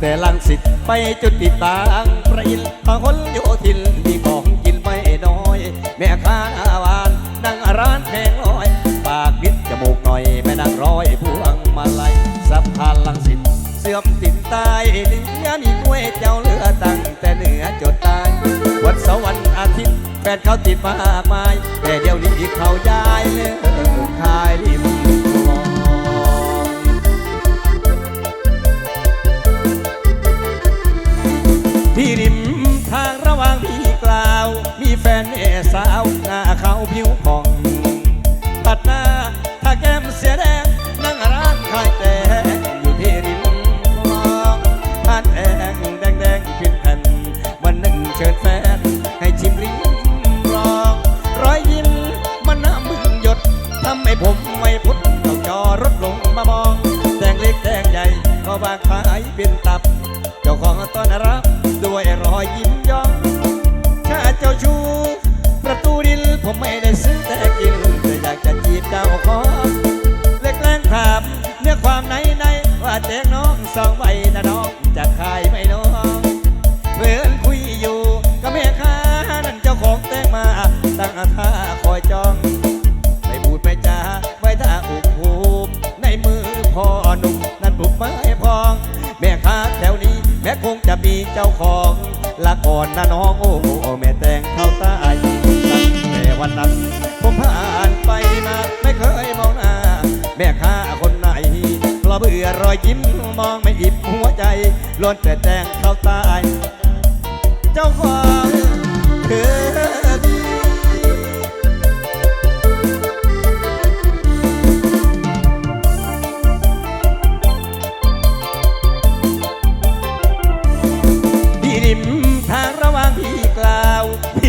แต่ลังสิตไปจุดติดบางประอินพหลโยธินมีของกินไม่น้อย แม่ค้าหน้าวานนั่งร้านแพงลอย ปากนิดจมูกหน่อยแม่นางร้อยพวงมาลัยสะพานลังสิตเสื่อมติดตายเนื้อมีกล้วยเจ้าเรือตั้งแต่เหนือจดตาย วันเสาร์วันอาทิตย์แฟนเขาติดมากมาย แต่เดี๋ยวนี้เขาย้ายเลิกขายริม นแม่สาวหน้าเขาวผิวผ่องตัดหน้าถ้าแก้มเสียแดงนั่งร้านขายแต่อยู่ที่ริมคลองทานแดงแดงแดงขึ้นแผ่นวันหนึ่งเชิญแฟนให้ชิมริมรองรอยยิ้มมันน้ำมึงหยดทำให้ผมไม่พุทธต้องจอรถลงมามองแดงเล็กแดงใหญ่ก็บางขายเป็นตับ เจ้าของละก่อนนะน้องโอ้แม่แต่งเข้าตายตั้งแต่วันนั้น ผมผ่านไปมาไม่เคยมองหน้า แม่ค้าคนไหนเพราะเบื่อรอยยิ้มมองไม่อิบหัวใจล้วนแต่แต่งเข้าตายเจ้าของคือ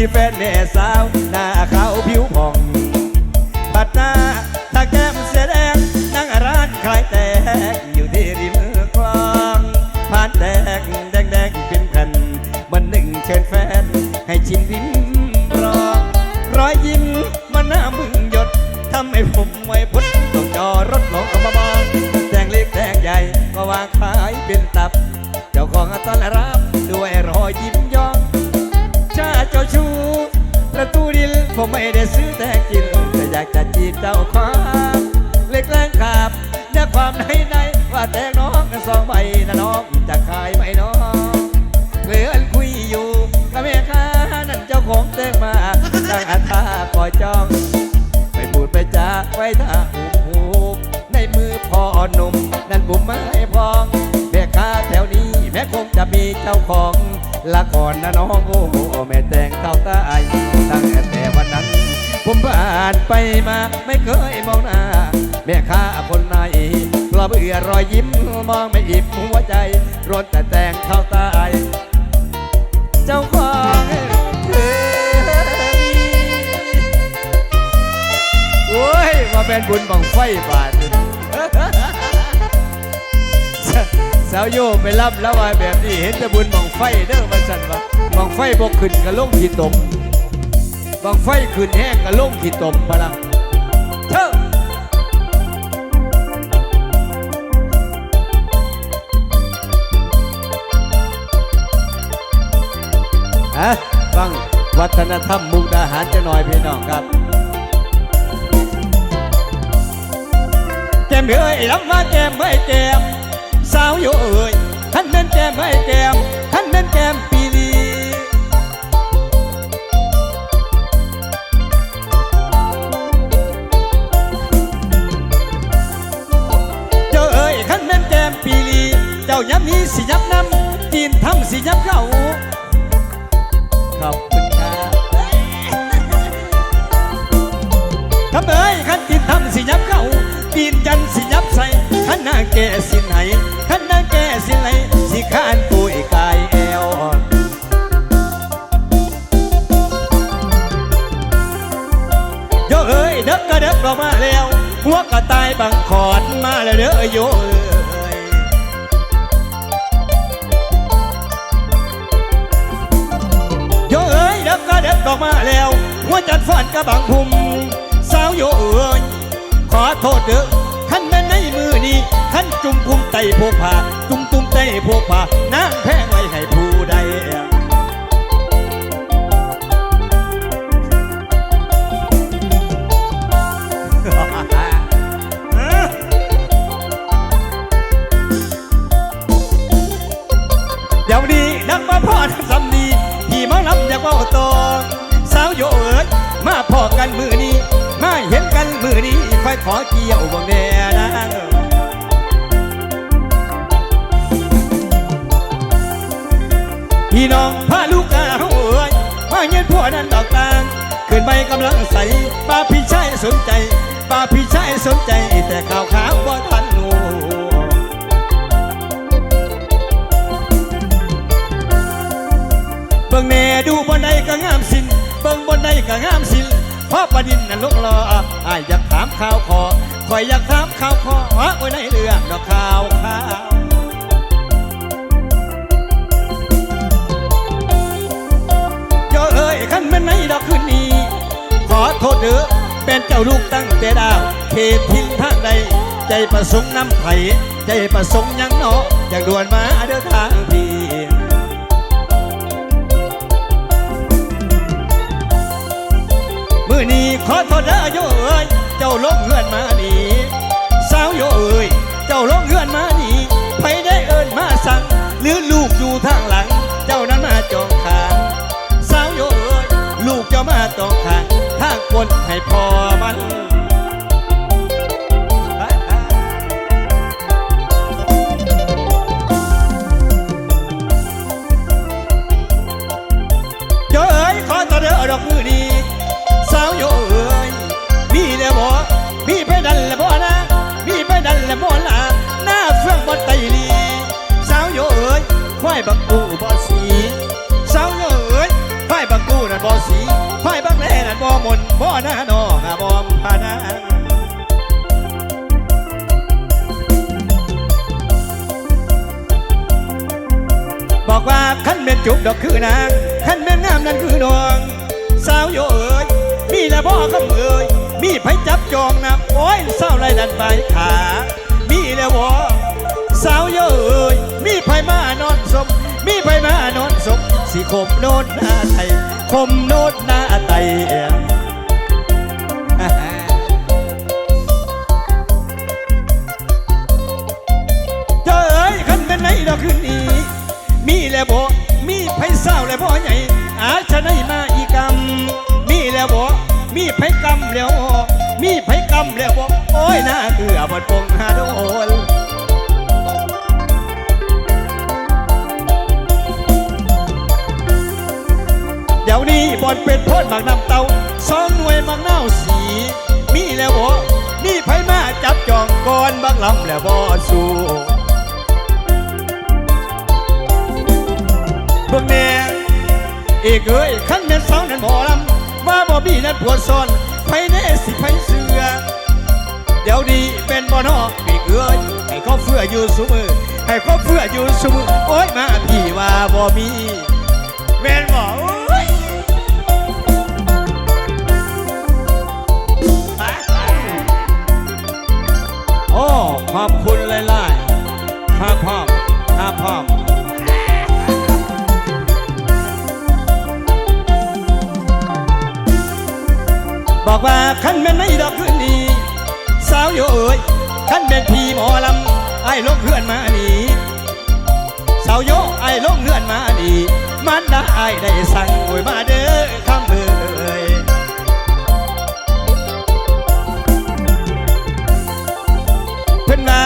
ีแฟนแม่สาว หน้าขาวผิวผ่องปัดหน้าตาแก้มเสียแดงนั่งร้านขายแตกอยู่ที่ริมคลองผ่านแตกแดงแดงเป็นแผ่นมันหนึ่งเชิญแฟน ให้ชิมริมรองรอยยิ้มมันหน้ามึงหยดทำให้ผมไว้พุทธต้องจอรถลงมามองแดงเล็กแดงใหญ่ก็วางขายเป็นตับ ผมไม่ได้ซื้อแต่กินแต่อยากจะจีบเจ้าของเล็กแรงขับเนื้อความในในว่าแต่น้องกันสองใบนะน้องจะขายไหมน้องเหลือนคุยอยู่กับแม่ค้านั่นเจ้าของเต้งมาตั้งอัตราคอยจ้องไม่พูดไปจาไว้ท่าหูบในมือพ่อหนุ่มนั่นบุ๋มไม้พองแม่ค้าแถวนี้แม้คงจะมีเจ้าของละก่อนนะน้องโอ้โหแม่แต่งเท่าตาย ตั้งแต่วันนั้น ผมผ่านไปมาไม่เคยมองหน้า แม่ค้าคนไหนเพราะเบื่อรอยยิ้มมองไม่อิ่มหัวใจร้อนแต่แต่งเท่าตายเจ้าของเธอมีโอ้ยมาเป็นบุญบังไฟบาทสาวโยไปรับแล้วว่าแบบนี้เห็นแต่บุญบังไฟเด้อมาสั่นว่าบังไฟบกขึ้นกับลงขีตม บังไฟขึ้นแห้งกับลงขีตมพลังเท่าฮะฟังวัฒนธรรมมุกดาหารจะหน่อยพี่น้องครับแก้มเอ้ยลำมาแก้มไม่แก้มสาวอยู่เอ้ยท่านนั้นแก้มไม่แก้ม เจ้าย้ำนี้สิย้ำน้ำจีนทำสิย้ำเข้าขอบคุณครับทำเอ้ยขันกินทำสิยับเข้าปีนจันสิยับใส่ขันน้าแก่สิไหนขันน้าแก่สิไหนสิข้านปุยกายแอวอ่อนโยเอ้ยเด็กก็เด็กก็มาแล้วหัวก็ตายบังขอนมาแล้วเด้อโยเอ้ย เด็กก็เด็กมาแล้ว หัวจัดฟันก็บังพุมสาวโยเอ้ยขอโทษเด้อขันแม่ในมือนี้ขันจุ่มพุมไตโพผาจุ่มตุ่มไตโพผูกผ้านางแพงไว้ให้ผู้ใดเดี๋ยวนี้นักมาพ่อทั้งสำนีที่มาลำอยากเว่าต โยเอ๋ยมาพอกันมือนี้ มาเห็นกันมือนี้ค่อยขอเกี่ยวบังแน่นางพี่น้องพาลูกกาเอ๋ยมาเย็นพวกนั้นดอกตางขึ้นไปกำลังใสป้าพี่ชายสนใจป้าพี่ชายสนใจแต่ข่าวขาวบ่ ก็งามสินเพราะประดินนั้นลกรออ้ายอยากถามข่าวคอคอยอยากถามข่าวคอฮะไว้ในเรื่องดอกข่าวข่าวโยเอ้ยขันแม่นในดอกคืนนี้ ขอโทษเด้อเป็นเจ้าลูกตั้งแต่ดาวเขตทิ้งทางใด ใจประสงค์น้ำไผ่ใจประสงค์ยังเนาะอยากด่วนมาเด้อทางพี่ อนี้ขอโทษเด้อโยเอ้ยเจ้าลงเงื่อนมานี่สาวโยเอ้ยเจ้าลงเงื่อนมานี่ไปได้เอิญมาสั่งหรือลูกอยู่ทางหลัง เจ้านั้นมาจองขางสาวโยเอ้ยลูกเจ้ามาจองขางทางคนให้พอมันเอ้ยขอเด้อดอกมือนี้ นบ่หน้าดอกบ่มพานาบอกว่าขั้นเป็นจุบดอกคือนางขั้นเป็นงามนั่นคือดวงสาวโยเอ๋ยมีละบ่คำเอ๋ยมีไผจับจองนะโอ้ยเศร้าไรดันไปขา มีแล้วบ่สาวโยเอ๋ยมีไผมานอนสม มีไผมานอนสมสิคมโนดหน้าไทยคมโนดหน้าไต มีไผกรรมแล้วมีไผกรรมแล้วโอ้ยน่าเกลือบดปงหาโดนเดี๋ยวนี้บอลเป็นโพดหมากนำเตาสองหน่วยหมากเน่าสี มีแล้วบ่มีไผมาจับจองก่อนบักลำแล้วบ่สู้เบิ่งแน่เอกเอ้ยขันแม่นสาวนั้นบ่ลำ ว่าบ่มีนั้นปวดซ่อนไผแน่สิไผเสือ เดี๋ยวนี้เป็นบ่นอปีกเอ้ยให้เขาเฟื่ออยู่สุมือให้เขาเฟื่ออยู่สุมือโอ้ยมาพี่ว่าบ่มีแม่นบ่ ขันเป็นพี่หมอลำไอ้ลงเพื่อนมานี่สาวโยไอ้ลงเพื่อนมานี่มันได้ไอ้ได้สั่งโอ้ยมาเด้อคำเอ้ยเพิ่นมา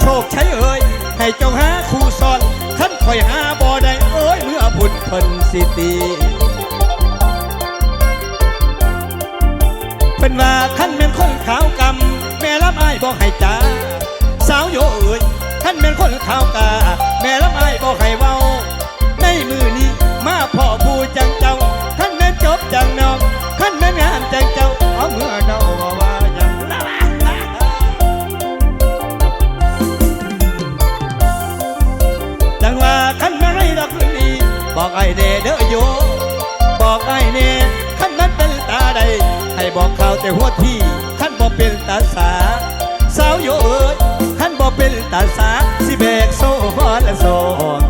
โชคใชัยเอ้ยให้เจ้าหาคู่ซ้อนขันคอยหาบ่ได้เอ้ยเมื่อบุญเพิ่นสิตี โยเอ้ยขั้นเป็นคนขาวกา แม่รับอ้บอกให้เว้า ในมือนี้มาพ่อผู้จังเจ้าขั้นเป็นจบจังนองขั้นเป็นงานจังเจ้า เอาเมื่อเดาว่าว่าอย่างจังว่าขั้นไม่ไรดอกคืนนี้บอกไอ้เด้เด้อโยบอกไอ้เน่ขั้นนั้นเป็นตาใดให้บอกข่าวแต่หัวที่ขั้นบ่เป็นตาสาสาวโยเอ้ เป็นตาสาสิแบกโซ่ฮอดสอน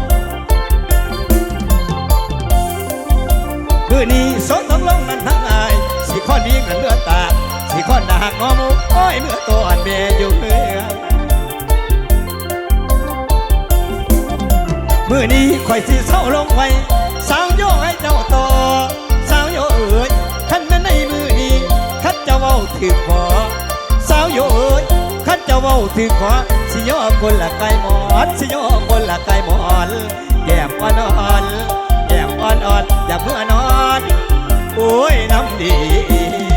คือนี้โซ่ต้องลงนั้นทั้งอาย สิข้อนี้กันเลือดตา สิข้อดาหักงอมูอ้อยเมื่อตัวอันเมยอยู่เมื่อมื่อนี้คอยสิเศร้าลงไว้สาวโยให้เจ้าต่อสาวโยเอ๋ยท่านแม่ในมื่อนี้คัดเจะเว้าถือพอ จ้าเว้าถึงขอสิโยคนละไก่หมอนสิโยคนละไก่หมอนแก้มอ่อนอ่อนแก้มอ่อนอ่อนอย่าเพื่อนอนโอ้ยน้ำดี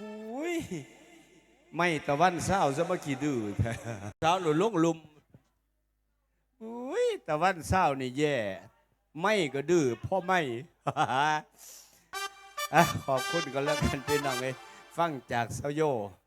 บุ้ยไม่ตะวันเศร้าซะมากี่ดื้อแท้เช้าหลุดลงลุมบุ้ยตะวันเศร้านี่แย่ ไม่ก็ดื้อพ่อไม่อะขอบคุณกันแล้วกันพี่น้องเลยฟังจากเซาโยอะ